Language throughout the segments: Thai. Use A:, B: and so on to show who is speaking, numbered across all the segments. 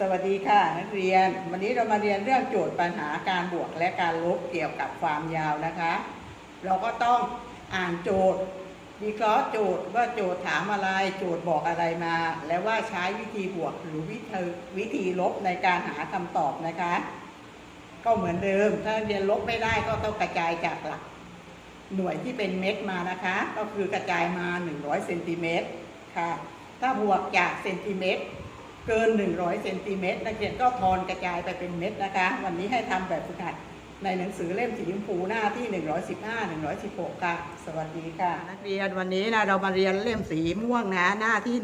A: สวัสดีค่ะนักเรียน วันนี้เรามาเรียนเรื่องโจทย์ปัญหาการบวกและการลบเกี่ยวกับความยาวนะคะ เราก็ต้องอ่านโจทย์วิเคราะห์โจทย์ว่าโจทย์ถามอะไรโจทย์บอกอะไรมา และว่าใช้วิธีบวกหรือวิธีวิธีลบในการหาคำตอบนะคะ ก็เหมือนเดิม ถ้าเรียนลบไม่ได้ก็ต้องกระจายจากหลัก หน่วยที่เป็นเม็ดมานะคะ ก็คือกระจายมา 100เซนติเมตรค่ะ ถ้าบวกจากเซนติเมตร เกิน 100เซนติเมตรนักเรียนก็ทอนกระจายไปเป็นเม็ดนะคะ วันนี้ให้ทำแบบฝึกหัดในหนังสือเล่มสีชมพูหน้าที่ 115 116 ค่ะ สวัสดีค่ะ นักเรียนวันนี้นะเรามาเรียนเล่มสีม่วงนะหน้าที่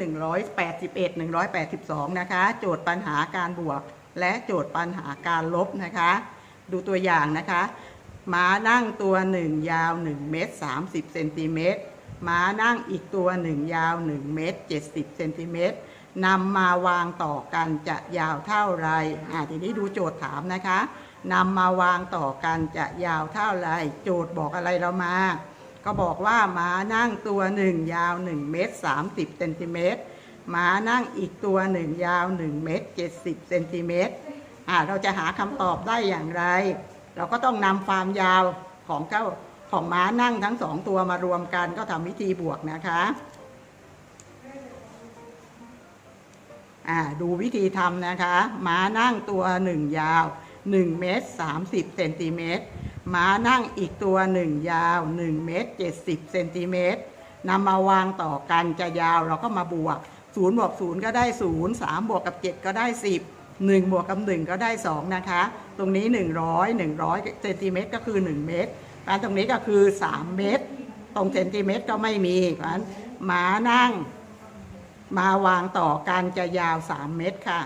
A: 181 182 นะคะ โจทย์ปัญหาการบวก และโจทย์ปัญหาการลบนะคะ ดูตัวอย่างนะคะ ม้านั่งตัวหนึ่งยาว 1 เมตร 30 เซนติเมตร ม้านั่งอีกตัวหนึ่งยาว 1 เมตร 70 เซนติเมตร นำมาวางต่อกันจะยาวเท่าไรอ่าทีนี้ดูโจทย์ถามนะคะนำมาวางต่อกันจะยาวเท่าไร โจทย์บอกอะไรเรามา ก็บอกว่าม้านั่งตัวหนึ่งยาว1เมตร30เซนติเมตรม้านั่งอีกตัวหนึ่งยาว1เมตร70เซนติเมตรอ่าเราจะหาคำตอบได้อย่างไร เราก็ต้องนำความยาวของเจ้าของม้านั่งทั้งสองตัวมารวมกันก็ทำวิธีบวกนะคะ อ่าดูวิธีทำนะคะ ม้านั่งตัวหนึ่งยาว1เมตร30เซนติเมตรม้านั่งอีกตัวหนึ่งยาว1เมตร70เซนติเมตรนำมาวางต่อกันจะยาวเราก็มาบวก0บวก0ก็ได้ 0 3 บวกกับ 7 ก็ได้ 10 1บวกกับ 1 ก็ได้ 2 นะคะ ตรงนี้ 100 100เซนติเมตรก็คือ 1 เมตรการตรงนี้ก็คือ 3 เมตร ตรงเซนติเมตรก็ไม่มีเพราะฉะนั้นม้านั่ง มาวางต่อกันจะยาว 3 เมตรค่ะ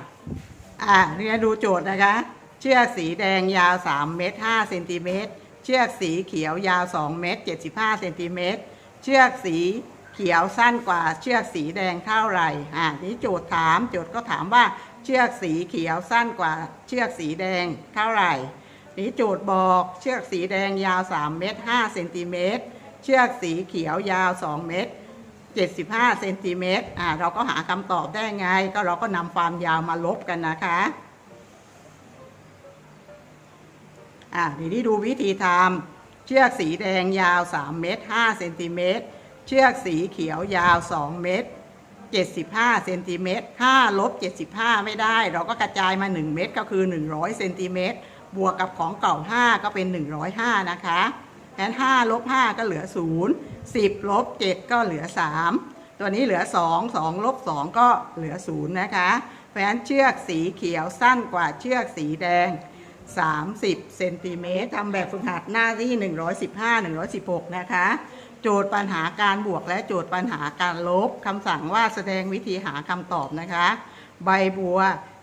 A: อ่านี่ดูโจทย์นะคะ เชือกสีแดงยาว 3 เมตร5เซนติเมตรเชือกสีเขียวยาว 2 เมตร75เซนติเมตรเชือกสีเขียวสั้นกว่าเชือกสีแดงเท่าไหร่อ่านี่โจทย์ถามโจทย์ก็ถามว่าเชือกสีเขียวสั้นกว่าเชือกสีแดงเท่าไหร่ นี่โจทย์บอกเชือกสีแดงยาว 3 เมตร5เซนติเมตรเชือกสีเขียวยาว 2 เมตร 75เซนติเมตรอ่าเราก็หาคำตอบได้ไง ก็เราก็นำความยาวมาลบกันนะคะอ่าทีนี้ดูวิธีทำเชือกสีแดงยาว 3 เมตร5เซนติเมตรเชือกสีเขียวยาว 2 เมตร 75เซนติเมตร5ลบ 75 ไม่ได้ เราก็กระจายมา 1 เมตรก็คือ 100เซนติเมตรบวกกับของเก่า 5 ก็เป็น 105 นะคะ แทน5ลบ5ก็เหลือ 0 10ลบ7ก็เหลือ 3 ตัวนี้เหลือ 2 2ลบ2ก็เหลือ 0 นะคะ เพราะฉะนั้นเชือกสีเขียวสั้นกว่าเชือกสีแดง 30 เซนติเมตรทำแบบฝึกหัดหน้าที่ 115 116 นะคะ โจทย์ปัญหาการบวกและโจทย์ปัญหาการลบคำสั่งว่าแสดงวิธีหาคำตอบนะคะ ใบบัว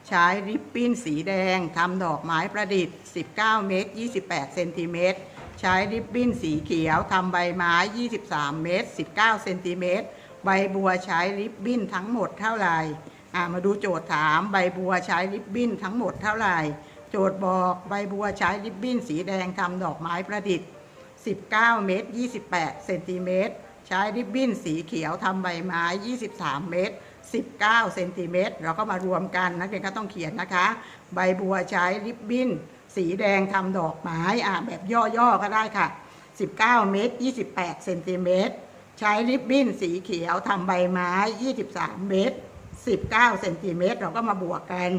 A: ใช้ริบบิ้นสีแดงทำดอกไม้ประดิษฐ์ 19 เมตร 28 เซนติเมตร ใช้ริบบิ้นสีเขียวทำใบไม้ 23 เมตร 19 เซนติเมตร ใบบัวใช้ริบบิ้นทั้งหมดเท่าไหร่มาดูโจทย์ถามใบบัวใช้ริบบิ้นทั้งหมดเท่าไหร่ โจทย์บอกใบบัวใช้ริบบิ้นสีแดงทำดอกไม้ประดิษฐ์ 19 เมตร 28 เซนติเมตร ใช้ริบบิ้นสีเขียวทำใบไม้ 23 เมตร 19 เซนติเมตร เราก็มารวมกันนักเรียนก็ต้องเขียนนะคะ ใบบัวใช้ริบบิ้น สีแดงทำดอกไม้อ่าแบบย่อๆก็ได้ค่ะ 19 เมตร 28 เซนติเมตร ใช้ริบบิ้นสีเขียวทำใบไม้ 23 เมตร 19 เซนติเมตร เราก็มาบวกกัน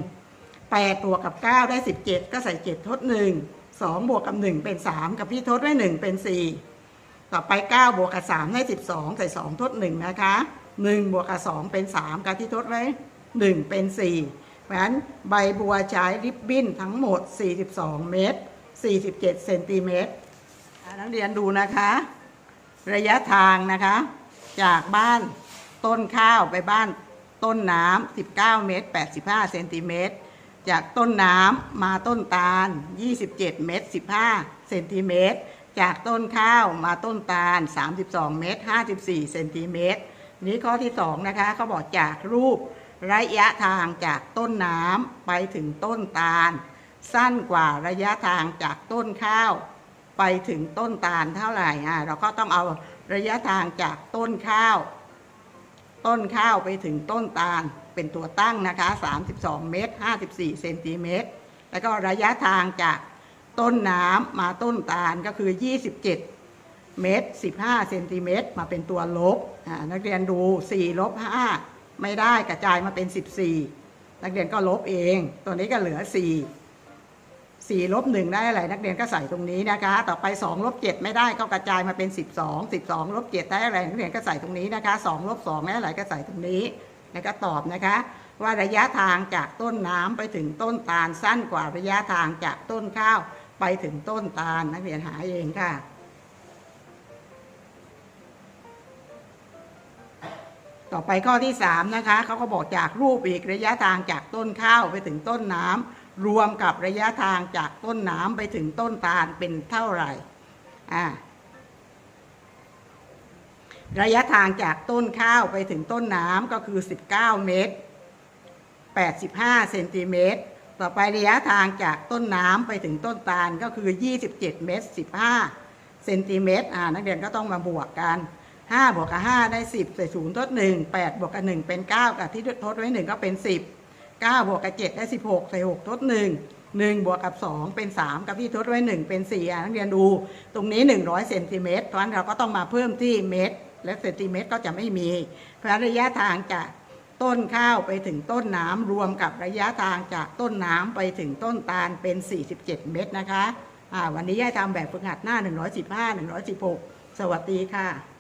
A: 8 บวกกับ 9 ได้ 17 ก็ใส่ 7 ทด 1 2 บวกกับ 1 เป็น 3 กับพี่ทดได้1 เป็น 4 ต่อไป 9 บวกกับ 3 ได้ 12 ใส่ 2 ทด 1 นะคะ 1 บวกกับ 2 เป็น 3 กับที่ทดไว้ 1 เป็น 4 เพราะฉะนั้นใบบัวใช้ริบบิ้นทั้งหมด 42 เมตร 47 เซนติเมตรนักเรียนดูนะคะ ระยะทางนะคะ จากบ้านต้นข้าวไปบ้านต้นน้ำ19 เมตร 85 เซนติเมตร จากต้นน้ำมาต้นตาล 27 เมตร 15 เซนติเมตร จากต้นข้าวมาต้นตาล 32 เมตร 54 เซนติเมตร นี้ข้อที่ 2 นะคะเขาบอกจากรูป ระยะทางจากต้นน้ำไปถึงต้นตาล สั้นกว่าระยะทางจากต้นข้าว ไปถึงต้นตาลเท่าไหร่อะเราก็ต้องเอาระยะทางจากต้นข้าว ต้นข้าวไปถึงต้นตาลเป็นตัวตั้งนะคะ 32 เมตร 54 เซนติเมตร แล้วก็ระยะทางจากต้นน้ำมาต้นตาลก็คือ 27 เมตร 15 เซนติเมตรมาเป็นตัวลบอ่านักเรียนดู 4 ลบ 5 ไม่ได้กระจายมาเป็น 14 นักเรียนก็ลบเอง ตัวนี้ก็เหลือ 4 4ลบ1ได้อะไรนักเรียนก็ใส่ตรงนี้นะคะ ต่อไป2ลบ7ไม่ได้ก็กระจายมาเป็น 12 12ลบ7ได้อะไรนักเรียนก็ใส่ตรงนี้นะคะ2ลบ2ได้อะไรก็ใส่ตรงนี้แล้วก็ตอบนะคะ ว่าระยะทางจากต้นน้ำไปถึงต้นตาลสั้นกว่าระยะทางจากต้นข้าวไปถึงต้นตาลนักเรียนหาเองค่ะ ต่อไปข้อที่3นะคะเขาก็บอกจากรูปอีกระยะทางจากต้นข้าวไปถึงต้นน้ำรวมกับระยะทางจากต้นน้ำไปถึงต้นตาลเป็นเท่าไหร่อ่าระยะทางจากต้นข้าวไปถึงต้นน้ำก็คือ 19 เมตร 85 เซนติเมตร ต่อไประยะทางจากต้นน้ำไปถึงต้นตาลก็คือ 27 เมตร 15 เซนติเมตรอ่านักเรียนก็ต้องมาบวกกัน 5บวกกับ5ได้10ใส่0ทด1 8บวกกับ1เป็น9กับที่ทดไว้1ก็เป็น10 9บวกกับ7ได้16ใส่6ทด1 1บวกกับ2เป็น3กับที่ทดไว้1เป็น4อ่นักเรียนดู ตรงนี้100เซนติเมตรเพราะฉะนั้นเราก็ต้องมาเพิ่มที่เมตร และเซนติเมตรก็จะไม่มี เพราะระยะทางจากต้นข้าวไปถึงต้นน้ำรวมกับระยะทางจากต้นน้ำไปถึงต้นตาลเป็น 47 เมตรนะคะ วันนี้ย่าทำแบบฝึกหัดหน้า 115 116 สวัสดีค่ะ